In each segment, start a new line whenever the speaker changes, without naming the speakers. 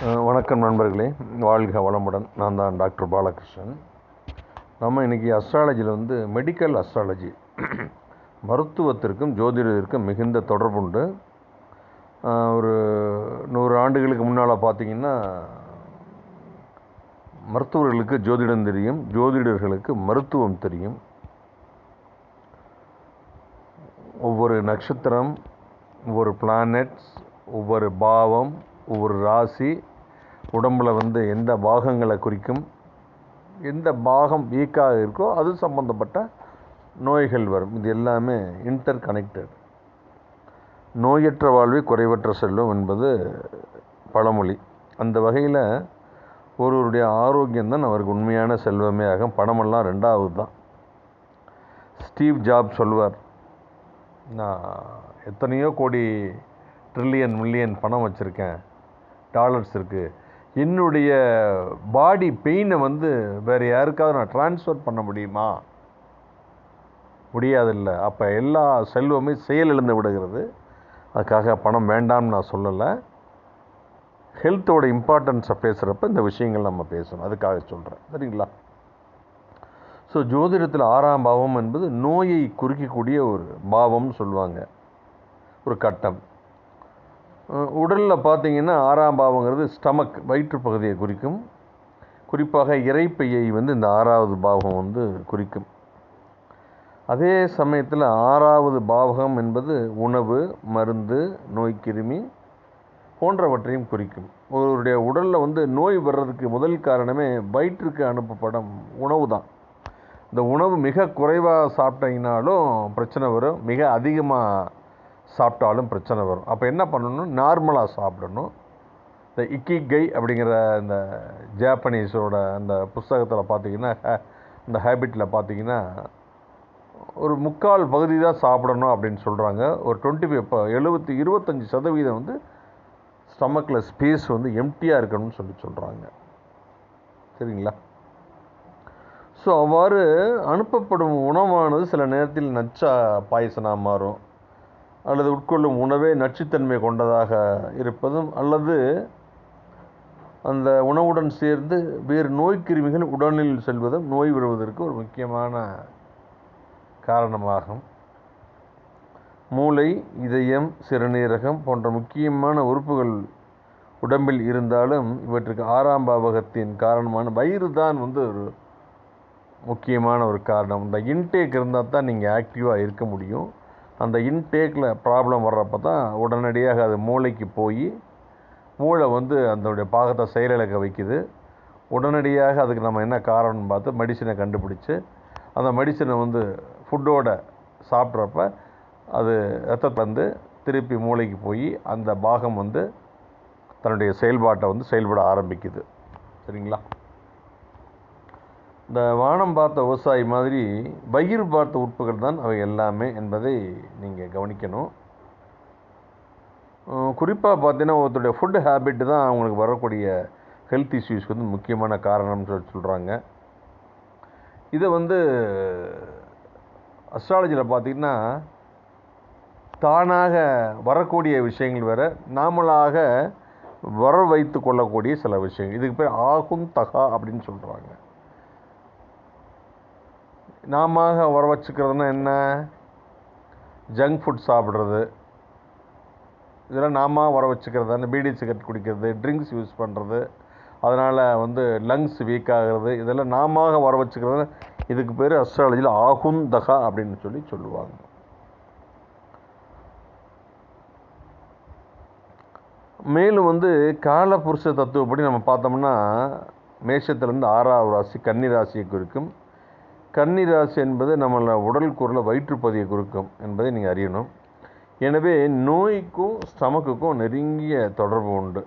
வணக்கம் நண்பர்களே. வாழ்க வளமுடன். நான் தான் டாக்டர் பாலகிருஷ்ணன். நம்ம இன்றைக்கி அஸ்ட்ராலஜியில் வந்து மெடிக்கல் அஸ்ட்ராலஜி மருத்துவத்திற்கும் ஜோதிடத்திற்கும் மிகுந்த தொடர்புண்டு. ஒரு நூறு ஆண்டுகளுக்கு முன்னால் பார்த்திங்கன்னா மருத்துவர்களுக்கு ஜோதிடம் தெரியும் ஜோதிடர்களுக்கு மருத்துவம் தெரியும். ஒவ்வொரு நட்சத்திரம் ஒவ்வொரு பிளானட்ஸ் ஒவ்வொரு பாவம் ஒவ்வொரு ராசி உடம்பில் வந்து எந்த பாகங்களை குறிக்கும் எந்த பாகம் வீக்காக இருக்கோ அது சம்மந்தப்பட்ட நோய்கள் வரும். இது எல்லாமே இன்டர் கனெக்டட் நோயற்ற வாழ்வே குறைவற்ற செல்வம் என்பது பழமொழி. அந்த வகையில் ஒருவருடைய ஆரோக்கியம் தான் அவருக்கு உண்மையான செல்வமே ஆகும் பணமெல்லாம் ரெண்டாவது தான். ஸ்டீவ் ஜாப் சொல்வார் நான் எத்தனையோ கோடி ட்ரில்லியன் மில்லியன் பணம் வச்சுருக்கேன். டாலர்ஸ் இருக்குது என்னுடைய பாடி பெயினை வந்து வேறு யாருக்காவது நான் ட்ரான்ஸ்ஃபர் பண்ண முடியுமா? முடியாதில்ல. அப்போ எல்லா செல்வமே செயலிழந்து விடுகிறது. அதுக்காக பணம் வேண்டாம்னு நான் சொல்லலை. ஹெல்த்தோட இம்பார்ட்டன்ஸை பேசுகிறப்ப இந்த விஷயங்கள் நம்ம பேசணும். அதுக்காக சொல்கிறேன் சரிங்களா? ஸோ ஜோதிடத்தில் ஆறாம் பாவம் என்பது நோயை குறிக்கக்கூடிய ஒரு பாவம்னு சொல்லுவாங்க. ஒரு கட்டம். உடலில் பார்த்தீங்கன்னா ஆறாம் பாவங்கிறது ஸ்டமக் வயிற்று பகுதியை குறிக்கும். குறிப்பாக இறைப்பையை வந்து இந்த ஆறாவது பாவகம் வந்து குறிக்கும். அதே சமயத்தில் ஆறாவது பாவகம் என்பது உணவு மருந்து நோய்க்கிருமி போன்றவற்றையும் குறிக்கும். ஒருவருடைய உடலில் வந்து நோய் வர்றதுக்கு முதல் காரணமே வயிற்றுக்கு அனுப்பப்படும் உணவு தான். இந்த உணவு மிக குறைவாக சாப்பிட்டீங்கனாலும் பிரச்சனை வரும் மிக அதிகமாக சாப்பிட்டாலும் பிரச்சனை வரும். அப்போ என்ன பண்ணணும்? நார்மலாக சாப்பிடணும். இந்த இக்கிகை அப்படிங்கிற இந்த ஜாப்பனீஸோட அந்த புஸ்தகத்தில் பார்த்தீங்கன்னா ஹே- இந்த ஹேபிட்டில் பார்த்தீங்கன்னா ஒரு முக்கால் பகுதி தான் சாப்பிடணும் அப்படின்னு சொல்கிறாங்க ஒரு டுவெண்ட்டி ஃபைவ் எழுபத்தி இருபத்தஞ்சி சதவீதம் வந்து ஸ்டமக்கில் ஸ்பேஸ் வந்து எம்டியாக இருக்கணும்னு சொல்லி சொல்கிறாங்க சரிங்களா? ஸோ அவ்வாறு அனுப்பப்படும் உணவானது சில நேரத்தில் நச்சா பாயசனாக மாறும். அல்லது உட்கொள்ளும் உணவே நச்சுத்தன்மை கொண்டதாக இருப்பதும் அல்லது அந்த உணவுடன் சேர்ந்து வேறு நோய்க்கிருமிகள் உடலில் செல்வதும் நோய் வருவதற்கு ஒரு முக்கியமான காரணமாகும். மூளை இதயம் சிறுநீரகம் போன்ற முக்கியமான உறுப்புகள் உடம்பில் இருந்தாலும் இவற்றுக்கு ஆறாம் பாவகத்தின் காரணமான வயிறு தான் வந்து ஒரு முக்கியமான ஒரு காரணம். இந்த இன்டேக் இருந்தால் தான் நீங்கள் ஆக்டிவாக இருக்க முடியும். அந்த இன்டேக்கில் ப்ராப்ளம் வர்றப்ப தான் உடனடியாக அது மூளைக்கு போய் மூளை வந்து அதனுடைய பாகத்தை செயலிழக்க வைக்குது. உடனடியாக அதுக்கு நம்ம என்ன காரணம்னு பார்த்து மெடிசனை கண்டுபிடிச்சி அந்த மெடிசனை வந்து ஃபுட்டோட சாப்பிட்றப்ப அது ரத்தத்தை வந்து திருப்பி மூளைக்கு போய் அந்த பாகம் வந்து தன்னுடைய செயல்பாட்டை வந்து செயல்பட ஆரம்பிக்குது. சரிங்களா? இந்த வானம் பார்த்த விவசாயி மாதிரி வயிறு பார்த்த உறுப்புகள் தான் அவை எல்லாமே என்பதை நீங்கள் கவனிக்கணும். குறிப்பாக பார்த்தீங்கன்னா ஒருத்தருடைய ஃபுட் ஹேபிட் தான் அவங்களுக்கு வரக்கூடிய ஹெல்த் இஷ்யூஸ்க்கு வந்து முக்கியமான காரணம்னு சொல்லி சொல்கிறாங்க இதை வந்து அஸ்ட்ராலஜியில் பார்த்தீங்கன்னா தானாக வரக்கூடிய விஷயங்கள் வேறு நாமளாக வர வைத்து கொள்ளக்கூடிய சில விஷயங்கள். இதுக்கு பேர் ஆகும் தகா அப்படின்னு சொல்கிறாங்க நாம வர வச்சுக்கிறதுனா என்ன? ஜங்க் ஃபுட் சாப்பிட்றது. இதெல்லாம் நாம வர வச்சுக்கிறது தானே. பீடி சிகரெட் குடிக்கிறது ட்ரிங்க்ஸ் யூஸ் பண்ணுறது அதனால் வந்து லங்ஸ் வீக் ஆகிறது. இதெல்லாம் நாம வர வச்சுக்கிறது இதுக்கு பேர் அஸ்ட்ராலஜியில் ஆகுந்தகா அப்படின்னு சொல்லி சொல்லுவாங்க. மேலும் வந்து காலபுருஷ தத்துவப்படி நம்ம பார்த்தோம்னா மேஷத்துலேருந்து ஆறாவது ராசி கன்னி ராசியை குறிக்கும் கன்னிராசி என்பது நம்மள உடல் குரலை வயிற்றுப்பதியை குறிக்கும் என்பதை நீங்கள் அறியணும். எனவே நோய்க்கும் ஸ்டமக்குக்கும் நெருங்கிய தொடர்பு உண்டு.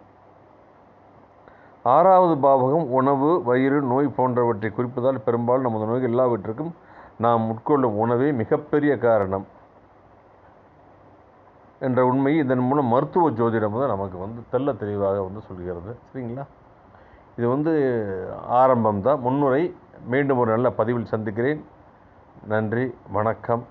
ஆறாவது பாவகம் உணவு வயிறு நோய் போன்றவற்றை குறிப்பதால் பெரும்பாலும் நமது நோய்கள் எல்லாவற்றுக்கும் நாம் உட்கொள்ளும் உணவே மிகப்பெரிய காரணம் என்ற உண்மையை இதன் மூலம் மருத்துவ ஜோதிடம் தான் நமக்கு வந்து தெல்ல தெளிவாக வந்து சொல்கிறது. சரிங்களா? இது வந்து ஆரம்பம் தான் முன்னுரை மீண்டும் ஒரு நல்ல பதிவில் சந்திக்கிறேன். நன்றி வணக்கம்.